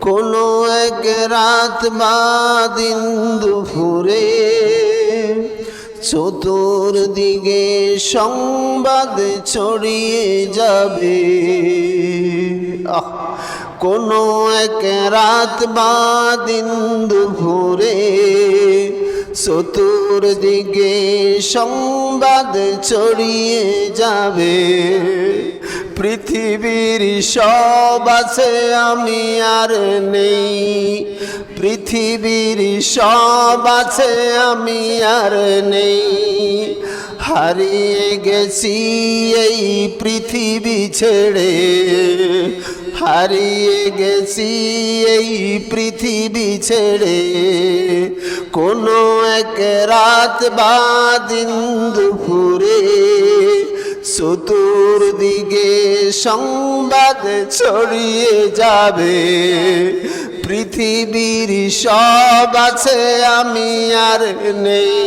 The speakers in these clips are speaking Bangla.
কোনো এক রাত বা দিন দুপুরে চতুর্দিকে সংবাদ ছড়িয়ে যাবে। কোনো এক রাত বা দিন দুপুরে চতুর্দিকে সংবাদ ছড়িয়ে যাবে। পৃথিবীর সব আছে, আমি আর নেই। পৃথিবীর সব আছে, আমি আর নেই। হারিয়ে গেছি এই পৃথিবী ছেড়ে। হারিয়ে গেছি এই পৃথিবী ছেড়ে। কোনো এক রাত বা দিন দুপুরে চতুর্দিকে সংবাদ ছড়িয়ে যাবে। পৃথিবীর সব আছে, আমি আর নেই।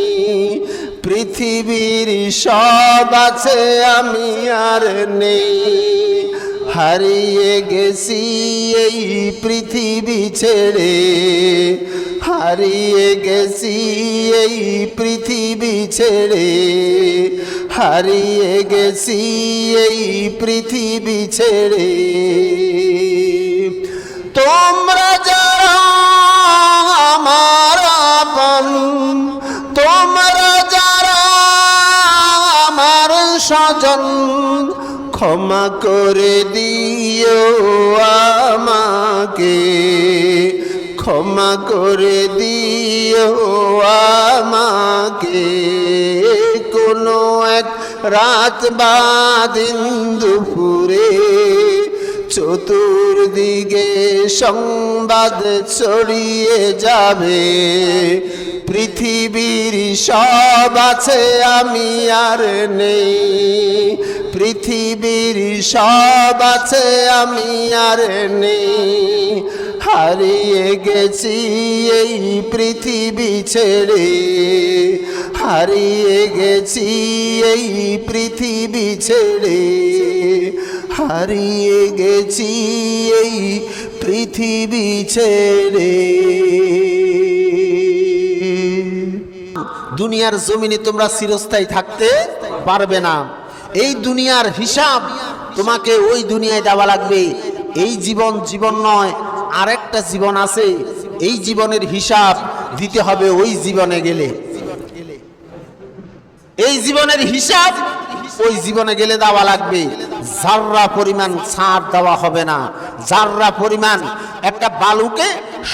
পৃথিবীর সব আছে, আমি আর নেই। হারিয়ে গেছি এই পৃথিবী ছেড়ে। হারিয়ে গেছি এই পৃথিবী ছেড়ে। হারিয়ে গেছি এই পৃথিবী ছেড়ে। তোমরা যারা আমার আপন ক্ষমা করে দিও আমাকে। ক্ষমা করে দিও আমাকে। কোনো এক রাত বা দিন দুপুরে চতুর্দিকে সংবাদ ছড়িয়ে যাবে। পৃথিবীর সব আছে, আমি আর নেই। পৃথিবীর সব আছে, আমি আর নেই। হারিয়ে গেছি এই পৃথিবী ছেড়ে। হারিয়ে গেছি এই পৃথিবী ছেড়ে। হারিয়ে গেছি এই পৃথিবী ছেড়ে। দুনিয়ার জমিনে তোমরা চিরস্থায়ী থাকতে পারবে না। এই দুনিয়ার হিসাব তোমাকে ওই দুনিয়ায় দেওয়া লাগবে। এই জীবন জীবন নয়, আরেকটা জীবন আছে। এই জীবনের হিসাব দিতে হবে ওই জীবনে গেলে। এই জীবনের হিসাব ওই জীবনে গেলে দেওয়া লাগবে। যাররা পরিমাণ ছাড় দেওয়া হবে না, যাররা পরিমাণ একটা বালুকে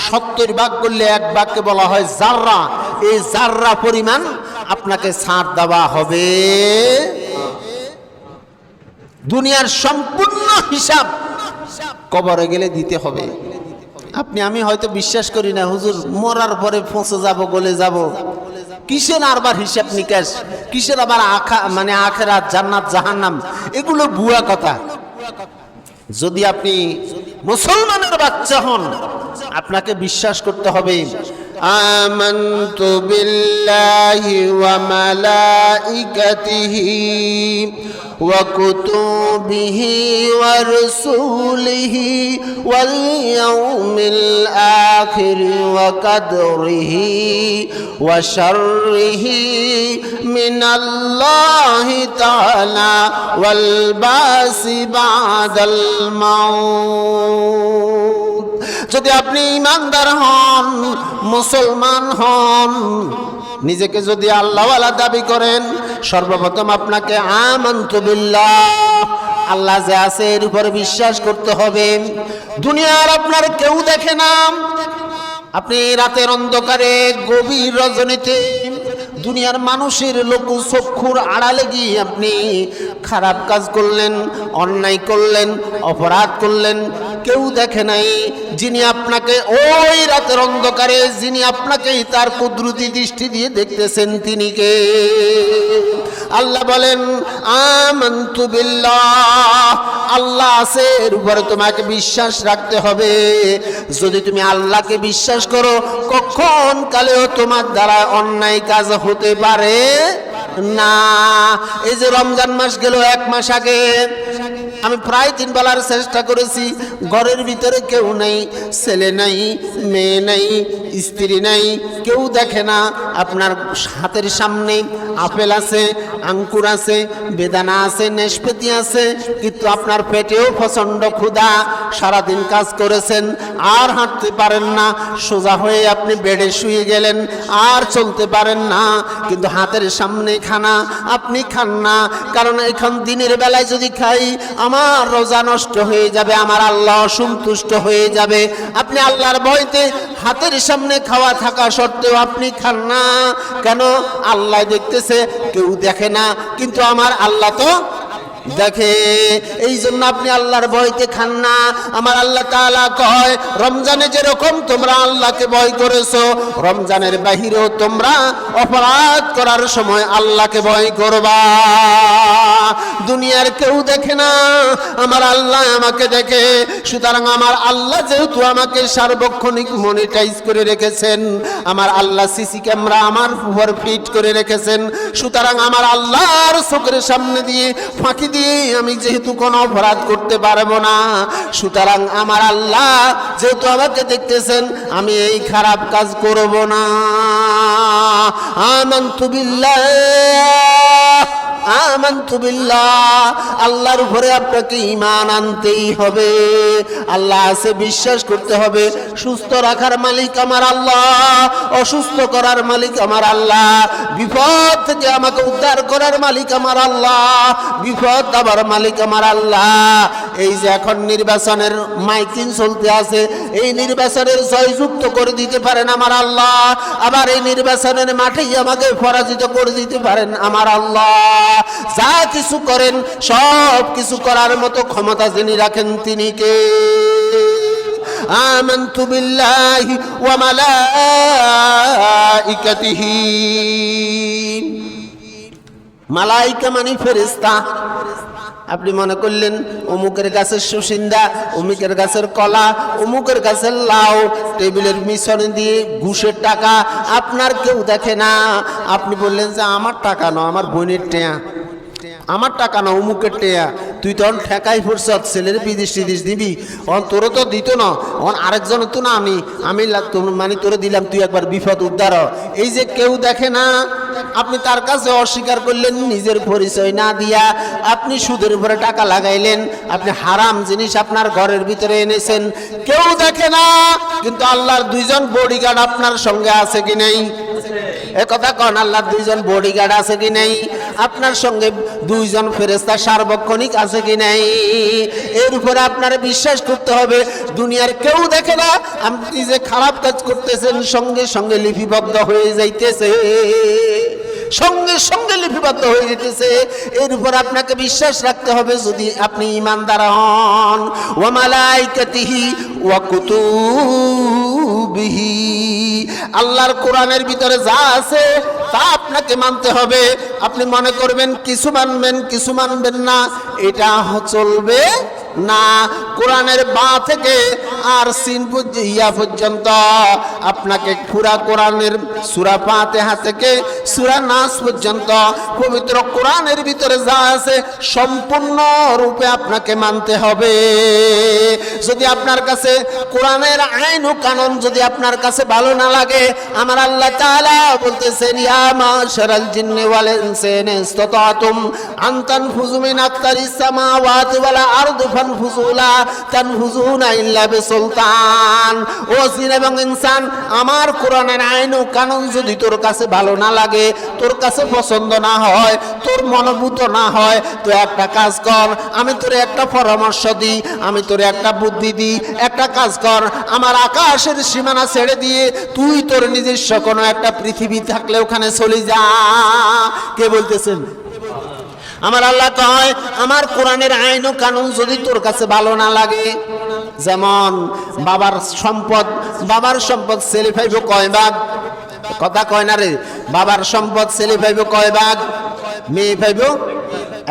সত্তর ভাগ করলে এক ভাগকে বলা হয় জাররা এই জাররা পরিমাণ আপনাকে ছাড় দেওয়া হবে। দুনিয়ার সম্পূর্ণ হিসাব কবরে গেলে দিতে হবে। আপনি, আমি হয়তো বিশ্বাস করি না, হুজুর, মরার পরে পৌঁছে যাব, গলে যাব। কিসের আবার হিসাব নিকাশ কিসের আবার আখা মানে আখেরাত জান্নাত জাহান্নাম এগুলো বুয়া কথা যদি আপনি মুসলমানের বাচ্চা হন আপনাকে বিশ্বাস করতে হবে آمنت بالله وملائكته وكتبه ورسوله واليوم الآخر وقدره وشره من الله تعالى والباس بعد الموت যদি আপনি ইমানদার হন মুসলমান হন নিজেকে যদি আল্লাহওয়ালা দাবি করেন সর্বপ্রথম আপনাকে আমন্তু আল্লাহ যে আছে এর উপরে বিশ্বাস করতে হবে। দুনিয়ার আপনার কেউ দেখে না। আপনি রাতের অন্ধকারে গভীর রজনীতে দুনিয়ার মানুষের লোক চক্ষুর আড়ালে গিয়ে আপনি খারাপ কাজ করলেন, অন্যায় করলেন, অপরাধ করলেন। কেউ দেখে নাই যিনি আপনাকে ওই রাতের অন্ধকারে, যিনি আপনাকে তার কুদরতি দৃষ্টি দিয়ে দেখতেছেন তিনি কে? আল্লাহ বলেন, আমন্তু বিল্লাহ। আল্লাহ আছে, এর উপরে তোমাকে বিশ্বাস রাখতে হবে। যদি তুমি আল্লাহকে বিশ্বাস করো, কখন কালেও তোমার দ্বারা অন্যায় কাজ হতে পারে না। এই যে রমজান মাস গেল, এক মাস আগে আমি প্রায় তিন বেলার চেষ্টা করেছি, ঘরের ভিতরে কেউ নেই, ছেলে নাই, মেয়ে নাই, স্ত্রী নাই, কেউ দেখে না। আপনার হাতের সামনে আপেল আছে, আঙ্কুর আছে, বেদানা আছে, নেশপেতি আছে, কিন্তু আপনার পেটেও প্রচণ্ড ক্ষুধা, সারাদিন কাজ করেছেন, আর হাঁটতে পারেন না, সোজা হয়ে আপনি বেডে শুয়ে গেলেন, আর চলতে পারেন না, কিন্তু হাতের সামনে খানা, আপনি খান না, কারণ এখন দিনের বেলায় যদি খাই, আমার রোজা নষ্ট হয়ে যাবে, আমার আল্লাহ অসন্তুষ্ট হয়ে যাবে, আপনি আল্লাহর ভয়তে হাতের সামনে খাওয়া থাকা সত্ত্বেও আপনি খান না, কেন? আল্লাহ দেখতেছে কেউ দেখে না কিন্তু আমার আল্লাহ তো দেখে এই জন্য আপনি আল্লাহর ভয়তে খান না। আমার আল্লাহ তাআলা কয়, রমজানে যেরকম তোমরা আল্লাহকে ভয় করেছ, রমজানের বাহিরেও তোমরা অপরাধ করার সময় আল্লাহকে ভয় করবা। দুনিয়ার কেউ দেখে না, আমার আল্লাহ আমাকে দেখে। সুতরাং আমার আল্লাহ যেহেতু আমাকে সার্বক্ষণিক মনিটাইজ করে রেখেছেন, আমার আল্লাহ সিসি ক্যামেরা আমার ফিট করে রেখেছেন, সুতরাং আমার আল্লাহর চোখের সামনে দিয়ে ফাঁকি দিয়ে আমি যেহেতু কোনো অপরাধ করতে পারব না? সুতরাং আমার আল্লাহ যেহেতু আমাকে দেখতেছেন, আমি এই খারাপ কাজ করব না। আনন্ত বিল্লাহ। আল্লাহর উপরে আপনাকে ইমান আনতেই হবে। আল্লাহ আছে, বিশ্বাস করতে হবে, সুস্থ রাখার মালিক আমার আল্লাহ, অসুস্থ করার মালিক আমার আল্লাহ, বিপদ থেকে আমাকে উদ্ধার করার মালিক আমার আল্লাহ, বিপদ দেওয়ার মালিক আমার আল্লাহ। এই যে এখন নির্বাচনের মাইকিং চলতে আছে, এই নির্বাচনের জয়যুক্ত করে দিতে পারেন আমার আল্লাহ, আবার এই নির্বাচনের মাঠেই আমাকে পরাজিত করে দিতে পারেন আমার আল্লাহ। যা কিছু করেন সব কিছু করার মতো ক্ষমতা যিনি রাখেন তিনি কে آمنت بالله وملائكته মালাইকা মানে ফেরেস্তা আপনি মনে করলেন, অমুকের গাছের সুসিন্দা, অমুকের গাছের কলা, অমুকের গাছের লাউ, টেবিলের মিশন দিয়ে ঘুষের টাকা, আপনার কেউ দেখে না। আপনি বললেন যে, আমার টাকা নয় আমার বোনের টেয়া। আমার টাকা না, অমুকের টেয়া। তুই তখন ঠেকাই ফুরছ, ছেলের বিদেশ টিদিস দিবি। অন তোরও তো দিত না, অন আরেকজন তো না, আমি আমি মানে তোরে দিলাম, তুই একবার বিপদ উদ্ধার এই যে কেউ দেখে না, আপনি তার কাছে অস্বীকার করলেন, নিজের পরিচয় না দিয়া আপনি সুদের উপরে টাকা লাগাইলেন, আপনি হারাম জিনিস আপনার ঘরের ভিতরে এনেছেন। কেউ দেখে না, কিন্তু আল্লাহর দুইজন বডিগার্ড আপনার সঙ্গে আছে কি নেই? এ কথা কন আল্লাহর দুইজন বডিগার্ড আছে কি নেই? আপনার সঙ্গে দুইজন ফেরেস্তা সার্বক্ষণিক আছে কি নাই? এর উপরে আপনার বিশ্বাস করতে হবে, দুনিয়ার কেউ দেখে না, আপনি যে খারাপ কাজ করতেছেন, সঙ্গে সঙ্গে লিপিবদ্ধ হয়ে যাইতেছে। সঙ্গে সঙ্গে লিপিবদ্ধ হয়ে যেতেছে এর উপর আপনাকে বিশ্বাস রাখতে হবে যদি আপনি ইমানদার হন। ওয়ামালাইকাতিহি ওয়া কুতুবিহি আল্লাহর কোরআনের ভিতরে যা আছে, তা আপনাকে মানতে হবে। আপনি মনে করবেন, কিছু মানবেন কিছু মানবেন না। এটা চলবে না, কোরআনের বা থেকে আর সিন ইয়া পর্যন্ত। আপনাকে পুরা কোরআনের সুরা ফাতেহা থেকে সুরা নাস পর্যন্ত, পবিত্র কোরআনের ভিতরে যা আছে সম্পূর্ণ রূপে আপনাকে মানতে হবে। যদি আপনার কাছে কোরআনের আইন ও কানুন যদি আপনার কাছে ভালো না লাগে, আমার আল্লাহ তাআলা বলতেছেন, ইয়া মাশারাল জিন্নি ওয়াল ইনসি ইন ইসতাতাতুম আন তানফুযু মিন আকতারিস সামাওয়াতি ওয়াল আরদি আমার কোরআনের আইন ও কানুন যদি তোর কাছে ভালো না লাগে, তোর কাছে পছন্দ না হয়, তোর মনোভূত না হয় তো একটা কাজ কর, আমি তোর একটা পরামর্শ দিই, আমি তোর একটা বুদ্ধি দিই, একটা কাজ কর, আমার আকাশের সীমানা ছেড়ে দিয়ে তুই তোর নিজস্ব কোনো একটা পৃথিবী থাকলে ওখানে চলে যা। কে বলতেছেন? আমার আল্লাহ কয়, আমার কোরআনের আইন ও কানুন যদি তোর কাছে ভালো না লাগে, যেমন বাবার সম্পদ বাবার সম্পদ ছেলে ফাইব কয় ভাগ? কথা কয় না রে, বাবার সম্পদ ছেলে ফাইব কয় ভাগ? মেয়ে ফাইব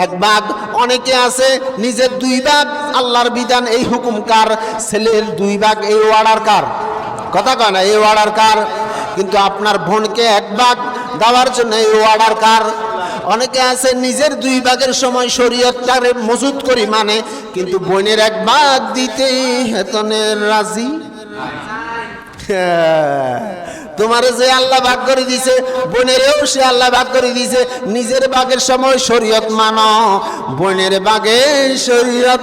এক ভাগ। অনেকে আছে, নিজের দুই ভাগ, আল্লাহর বিধান, এই হুকুম কার? ছেলের দুই ভাগ, এই ওয়ার্ডার কার? কথা কয় না, এই ওয়ার্ডার কার? কিন্তু আপনার বোনকে এক ভাগ দেওয়ার জন্য এই ওয়ার্ডার কার? অনেকে আছে নিজের দুই ভাগের সময় শরীয়তটারে মজুদ করি মানে কিন্তু বোনের এক ভাগ দিতে হেতনের রাজি। হ্যাঁ। তোমারে যে আল্লাহ ভাগ করে দিছে, বোনেরেও সে আল্লাহ ভাগ করে দিছে, নিজের বাগের সময় শরীয়ত মানো, বোনের বাগে শরীয়ত।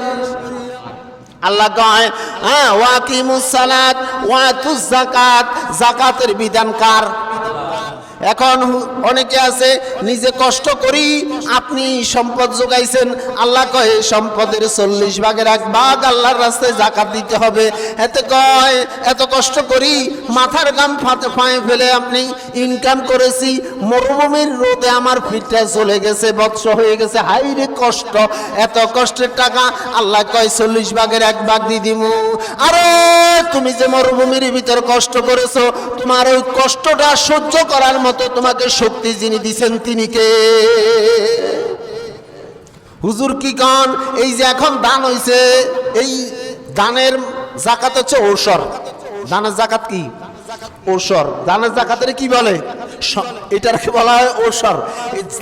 আল্লাহ কয় হ্যাঁ ওয়াকিমুস সালাত ওয়াতুজ যাকাত। যাকাতের বিধান কার? এখন অনেকে আছে, নিজে কষ্ট করি, আপনি সম্পদ যোগাইছেন, আল্লাহ কয় সম্পদের চল্লিশ ভাগের এক ভাগ আল্লাহর রাস্তায় জাকাত দিতে হবে। এতে কয়, এত কষ্ট করি, মাথার গাম ফাতে ফাঁয়ে ফেলে আপনি ইনকাম করেছি, মরুভূমির রোদে আমার ফিটটা চলে গেছে, বৎস হয়ে গেছে হাই রে কষ্ট, এত কষ্টের টাকা আল্লাহ কয়, চল্লিশ ভাগের এক ভাগ দিয়ে দিমু। আরে, তুমি যে মরুভূমির ভিতর কষ্ট করেছ, তোমার ওই কষ্টটা সহ্য করার মতো তোমাকে শক্তি যিনি দিছেন তিনি কে? হুজুর কি কন? এই যে এখন দান হইছে, এই দানের জাকাত হচ্ছে ঔষধ। দানের জাকাত কি? ওসর। ধানের জাকাতের কি বলে? এটাকে বলা হয় ওসর।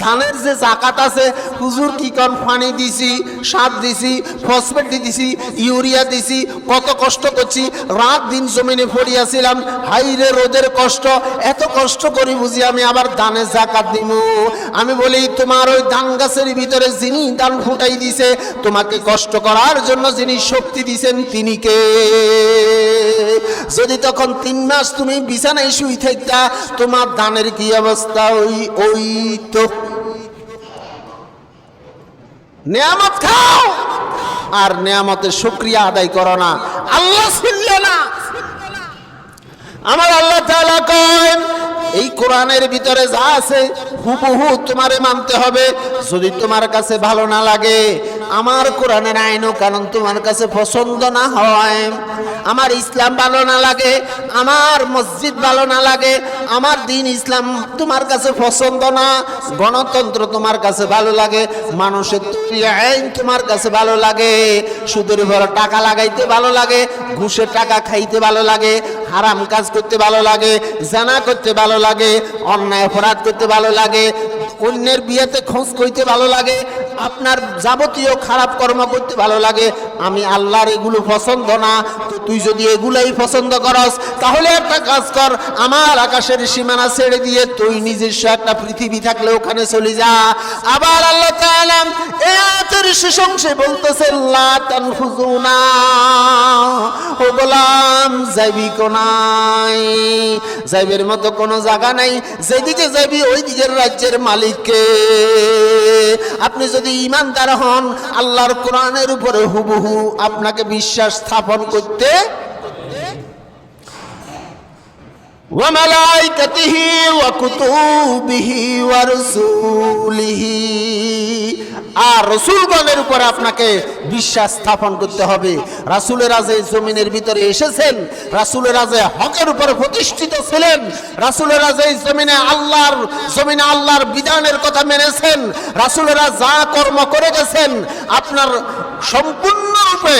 ধানের যে জাকাত আছে, হুজুর কি পানি দিছি, সার দিছি, ফসফেট দিছি, ইউরিয়া দিছি, কত কষ্ট করছি, রাত দিন জমিনে পড়িয়াছিলাম, হাইরে রোদের কষ্ট, এত কষ্ট করি বুঝি আমি আবার ধানের জাকাত দিমু। আমি বলি, তোমার ওই ধান গাছের ভিতরে যিনি ধান ফুটাই দিছে, তোমাকে কষ্ট করার জন্য যিনি শক্তি দিছেন তিনি কে? যদি তখন তিন মাস তুমি বিছানায় শুই থাকতা তোমার ধানের কি অবস্থা? ওই ওই তো। নিয়ামত খাও। আর নিয়ামতের শুক্রিয়া আদায় করো না। আল্লাহ শুনল না। আমার আল্লাহ তাআলা কয়, এই কোরআনের ভিতরে যা আছে, হুবহু তোমারে মানতে হবে। যদি তোমার কাছে ভালো না লাগে আমার কোরআনের আইন কারণ তোমার কাছে পছন্দ না হয়। আমার ইসলাম ভালো না লাগে, আমার মসজিদ ভালো না লাগে, আমার দিন ইসলাম তোমার কাছে পছন্দ না, গণতন্ত্র তোমার কাছে ভালো লাগে, মানুষের আইন তোমার কাছে ভালো লাগে, সুদের উপর টাকা লাগাইতে ভালো লাগে, ঘুষের টাকা খাইতে ভালো লাগে, হারাম কাজ করতে ভালো লাগে, জানা করতে ভালো লাগে, অন্যায় অপরাধ করতে ভালো লাগে, অন্যের বিয়েতে খোঁজ কইতে ভালো লাগে আপনার যাবতীয় খারাপ কর্ম করতে ভালো লাগে, আমি আল্লাহর এগুলো পছন্দ না, তো তুই যদি এগুলাই পছন্দ করস, তাহলে একটা কাজ কর, আমার আকাশের সীমানা ছেড়ে দিয়ে তুই নিজস্ব একটা পৃথিবী থাকলে ওখানে চলে যা। আবার আল্লাহ তাআলা এই আয়াতের শেষ বলতেছে, লা তানফুজুনা ও গোলাম, যাইবি কোনাই যাইবের মতো কোনো জায়গা নাই, যেদিকে যাবি ওই দিকের রাজ্যের মালিককে। আপনি যদি ইমানদার হন আল্লাহর কোরআনের উপরে হুবহু আপনাকে বিশ্বাস স্থাপন করতে وملائكته وكتبه ورسوله আর রসুলগণের উপর আপনাকে বিশ্বাস স্থাপন করতে হবে। রাসুলেরা যে জমিনের ভিতরে এসেছেন, রাসুলেরা যে হকের উপরে প্রতিষ্ঠিত ছিলেন, রাসুলেরা যে জমিনে আল্লাহর জমিনে আল্লাহর বিধানের কথা মেনেছেন, রাসুলেরা যা কর্ম করে গেছেন, আপনার সম্পূর্ণরূপে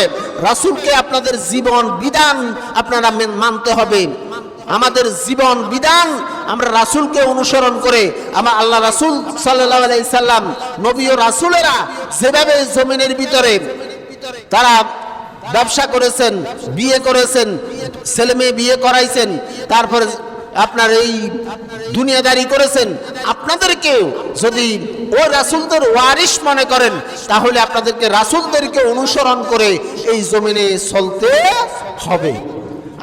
রাসুলকে আপনাদের জীবন বিধান আপনারা মানতে হবে। আমাদের জীবন বিধান, আমরা রাসুলকে অনুসরণ করে, আমার আল্লাহ রাসূল আলাইহি সাল্লাম, নবী ও রাসূলেরা যেভাবে জমিনের ভিতরে তারা ব্যবসা করেছেন, বিয়ে করেছেন, ছেলে মেয়ে বিয়ে করাইছেন, তারপরে আপনার এই দুনিয়াদারি করেছেন, আপনাদেরকেও যদি ও রাসূলদের ওয়ারিশ মনে করেন, তাহলে আপনাদেরকে রাসূলদেরকে অনুসরণ করে এই জমিনে চলতে হবে।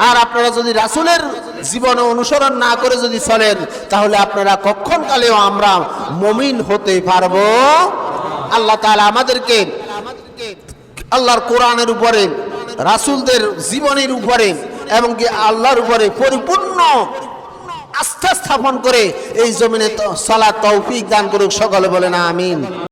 আর আপনারা যদি রাসূলের জীবনে অনুসরণ না করে যদি চলেন, তাহলে আপনারা কখন কালেও আমরা মমিন হতে পারব। আল্লাহ তাআলা আমাদেরকে, আল্লাহর কোরআনের উপরে, রাসূলদের জীবনের উপরে এবং আল্লাহর উপরে পরিপূর্ণ আস্থা স্থাপন করে এই জমিনে সালাত তৌফিক দান করুক, সকলে বলেন আমিন।